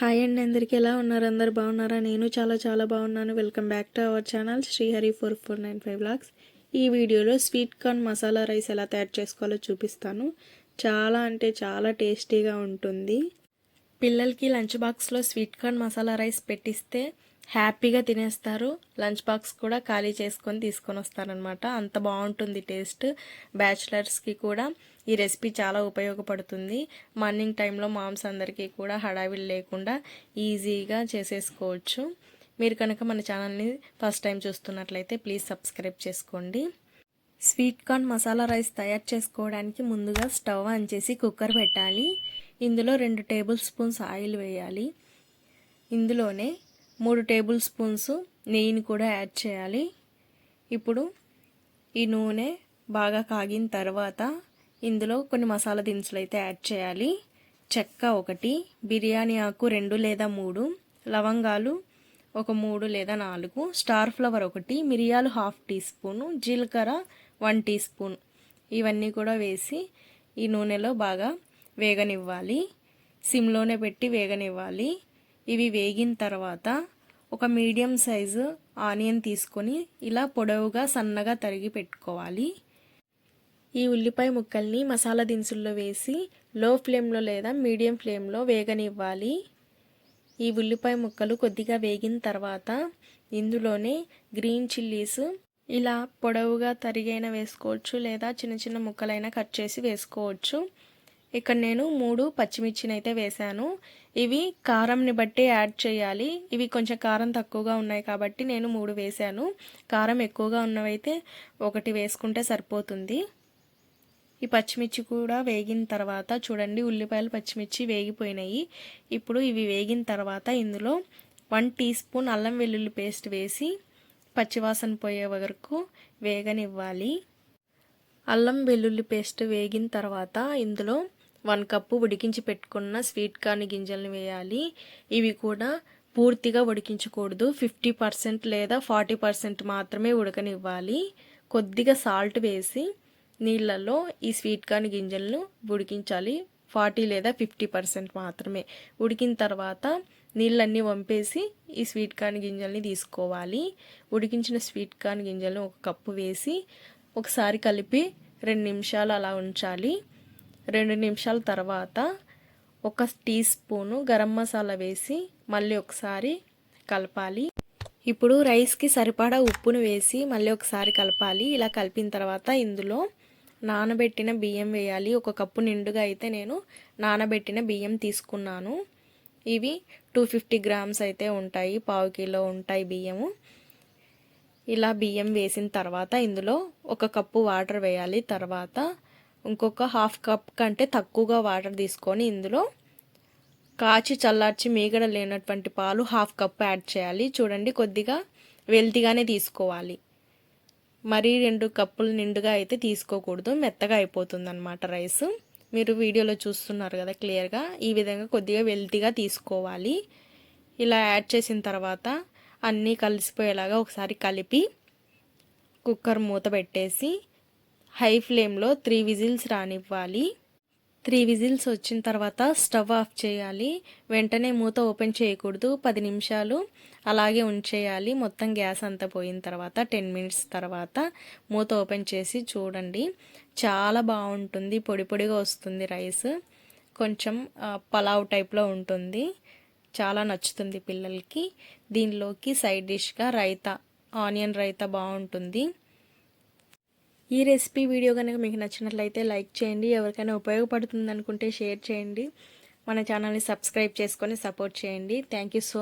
Hi అండి అందరికీ ఎలా ఉన్నారు? అందరు బాగున్నారా? నేను చాలా చాలా బాగున్నాను. Welcome back to our channel Srihari four four nine five blogs ఈ వీడియోలో స్వీట్ కార్న్ మసాలా రైస్ ఎలా తయారు చేసుకోవాలో చూపిస్తాను. చాలా అంటే చాలా టేస్టీగా ఉంటుంది. పిల్లలకి లంచ్ బాక్స్లో స్వీట్ కార్న్ మసాలా రైస్ పెట్టిస్తే హ్యాపీగా తినేస్తారు. లంచ్ బాక్స్ కూడా ఖాళీ చేసుకొని తీసుకొని వస్తారనమాట అంత బాగుంటుంది టేస్ట్. బ్యాచిలర్స్కి కూడా ఈ రెసిపీ చాలా ఉపయోగపడుతుంది. మార్నింగ్ టైంలో మామ్స్ అందరికీ కూడా హడావిడి లేకుండా ఈజీగా చేసేసుకోవచ్చు. మీరు కనుక మన ఛానల్ని ఫస్ట్ టైం చూస్తున్నట్లయితే ప్లీజ్ సబ్స్క్రైబ్ చేసుకోండి. స్వీట్ కార్న్ మసాలా రైస్ తయారు చేసుకోవడానికి ముందుగా స్టవ్ ఆన్ చేసి కుక్కర్ పెట్టాలి. ఇందులో రెండు టేబుల్ స్పూన్స్ ఆయిల్ వేయాలి. ఇందులోనే మూడు టేబుల్ స్పూన్స్ నెయ్యిని కూడా యాడ్ చేయాలి. ఇప్పుడు ఈ నూనె బాగా కాగిన తర్వాత ఇందులో కొన్ని మసాలా దినుసులు అయితే యాడ్ చేయాలి. చెక్క ఒకటి బిర్యానీ ఆకు రెండు లేదా మూడు లవంగాలు ఒక మూడు లేదా నాలుగు స్టార్ ఫ్లవర్ ఒకటి మిరియాలు హాఫ్ టీ స్పూను జీలకర్ర వన్ టీ స్పూన్ ఇవన్నీ కూడా వేసి ఈ నూనెలో బాగా వేగనివ్వాలి. సిమ్లోనే పెట్టి వేగనివ్వాలి. ఇవి వేగిన తర్వాత ఒక మీడియం సైజు ఆనియన్ తీసుకొని ఇలా పొడవుగా సన్నగా తరిగి పెట్టుకోవాలి. ఈ ఉల్లిపాయ ముక్కల్ని మసాలా దినుసుల్లో వేసి లో ఫ్లేమ్లో లేదా మీడియం ఫ్లేమ్లో వేగనివ్వాలి. ఈ ఉల్లిపాయ ముక్కలు కొద్దిగా వేగిన తర్వాత ఇందులోనే గ్రీన్ చిల్లీస్ ఇలా పొడవుగా తరిగైన వేసుకోవచ్చు లేదా చిన్న చిన్న ముక్కలైనా కట్ చేసి వేసుకోవచ్చు. ఇక్కడ నేను మూడు పచ్చిమిర్చిని అయితే వేశాను. ఇవి కారంని బట్టి యాడ్ చేయాలి. ఇవి కొంచెం కారం తక్కువగా ఉన్నాయి కాబట్టి నేను మూడు వేశాను. కారం ఎక్కువగా ఉన్నవైతే ఒకటి వేసుకుంటే సరిపోతుంది. ఈ పచ్చిమిర్చి కూడా వేగిన తర్వాత చూడండి ఉల్లిపాయలు పచ్చిమిర్చి వేగిపోయినాయి. ఇప్పుడు ఇవి వేగిన తర్వాత ఇందులో వన్ టీ స్పూన్ అల్లం వెల్లుల్లి పేస్ట్ వేసి పచ్చివాసన పోయే వరకు వేగనివ్వాలి. అల్లం వెల్లుల్లి పేస్ట్ వేగిన తర్వాత ఇందులో వన్ కప్పు ఉడికించి పెట్టుకున్న స్వీట్ కార్న్ గింజలను వేయాలి. ఇవి కూడా పూర్తిగా ఉడికించకూడదు. ఫిఫ్టీ పర్సెంట్ లేదా ఫార్టీ పర్సెంట్ మాత్రమే ఉడకనివ్వాలి. కొద్దిగా సాల్ట్ వేసి నీళ్ళల్లో ఈ స్వీట్ కార్న్ గింజలను ఉడికించాలి. ఫార్టీ లేదా ఫిఫ్టీ పర్సెంట్ మాత్రమే. ఉడికిన తర్వాత నీళ్ళన్నీ వంపేసి ఈ స్వీట్ కార్న్ గింజల్ని తీసుకోవాలి. ఉడికించిన స్వీట్ కార్న్ గింజలను ఒక కప్పు వేసి ఒకసారి కలిపి రెండు నిమిషాలు అలా ఉంచాలి. రెండు నిమిషాల తర్వాత ఒక టీ స్పూను గరం మసాలా వేసి మళ్ళీ ఒకసారి కలపాలి. ఇప్పుడు రైస్కి సరిపడా ఉప్పును వేసి మళ్ళీ ఒకసారి కలపాలి. ఇలా కలిపిన తర్వాత ఇందులో నానబెట్టిన బియ్యం వేయాలి. ఒక కప్పు నిండుగా అయితే నేను నానబెట్టిన బియ్యం తీసుకున్నాను. ఇవి టూ ఫిఫ్టీ గ్రామ్స్ అయితే ఉంటాయి. పావు కిలో ఉంటాయి బియ్యము. ఇలా బియ్యం వేసిన తర్వాత ఇందులో ఒక కప్పు వాటర్ వేయాలి. తర్వాత ఇంకొక హాఫ్ కప్ కంటే తక్కువగా వాటర్ తీసుకొని ఇందులో కాచి చల్లార్చి మీగడ లేనటువంటి పాలు హాఫ్ కప్ యాడ్ చేయాలి. చూడండి కొద్దిగా వెల్తిగానే తీసుకోవాలి. మరీ రెండు కప్పులు నిండుగా అయితే తీసుకోకూడదు. మెత్తగా అయిపోతుంది అనమాట రైస్. మీరు వీడియోలో చూస్తున్నారు కదా క్లియర్గా. ఈ విధంగా కొద్దిగా వెల్తిగా తీసుకోవాలి. ఇలా యాడ్ చేసిన తర్వాత అన్నీ కలిసిపోయేలాగా ఒకసారి కలిపి కుక్కర్ మూత పెట్టేసి హై ఫ్లేమ్లో త్రీ విజిల్స్ రానివ్వాలి. త్రీ విజిల్స్ వచ్చిన తర్వాత స్టవ్ ఆఫ్ చేయాలి. వెంటనే మూత ఓపెన్ చేయకూడదు. పది నిమిషాలు అలాగే ఉంచేయాలి. మొత్తం గ్యాస్ అంతా పోయిన తర్వాత టెన్ మినిట్స్ తర్వాత మూత ఓపెన్ చేసి చూడండి. చాలా బాగుంటుంది. పొడి పొడిగా వస్తుంది రైస్. కొంచెం పలావ్ టైప్లో ఉంటుంది. చాలా నచ్చుతుంది పిల్లలకి. దీనిలోకి సైడ్ డిష్గా రైతా ఆనియన్ రైతా బాగుంటుంది. ఈ రెసిపీ వీడియో కనుక మీకు నచ్చినట్లయితే లైక్ చేయండి ఎవరికైనా ఉపయోగపడుతుంది అనుకుంటే షేర్ చేయండి మన ఛానల్ని సబ్స్క్రైబ్ చేసుకొని సపోర్ట్ చేయండి. Thank you so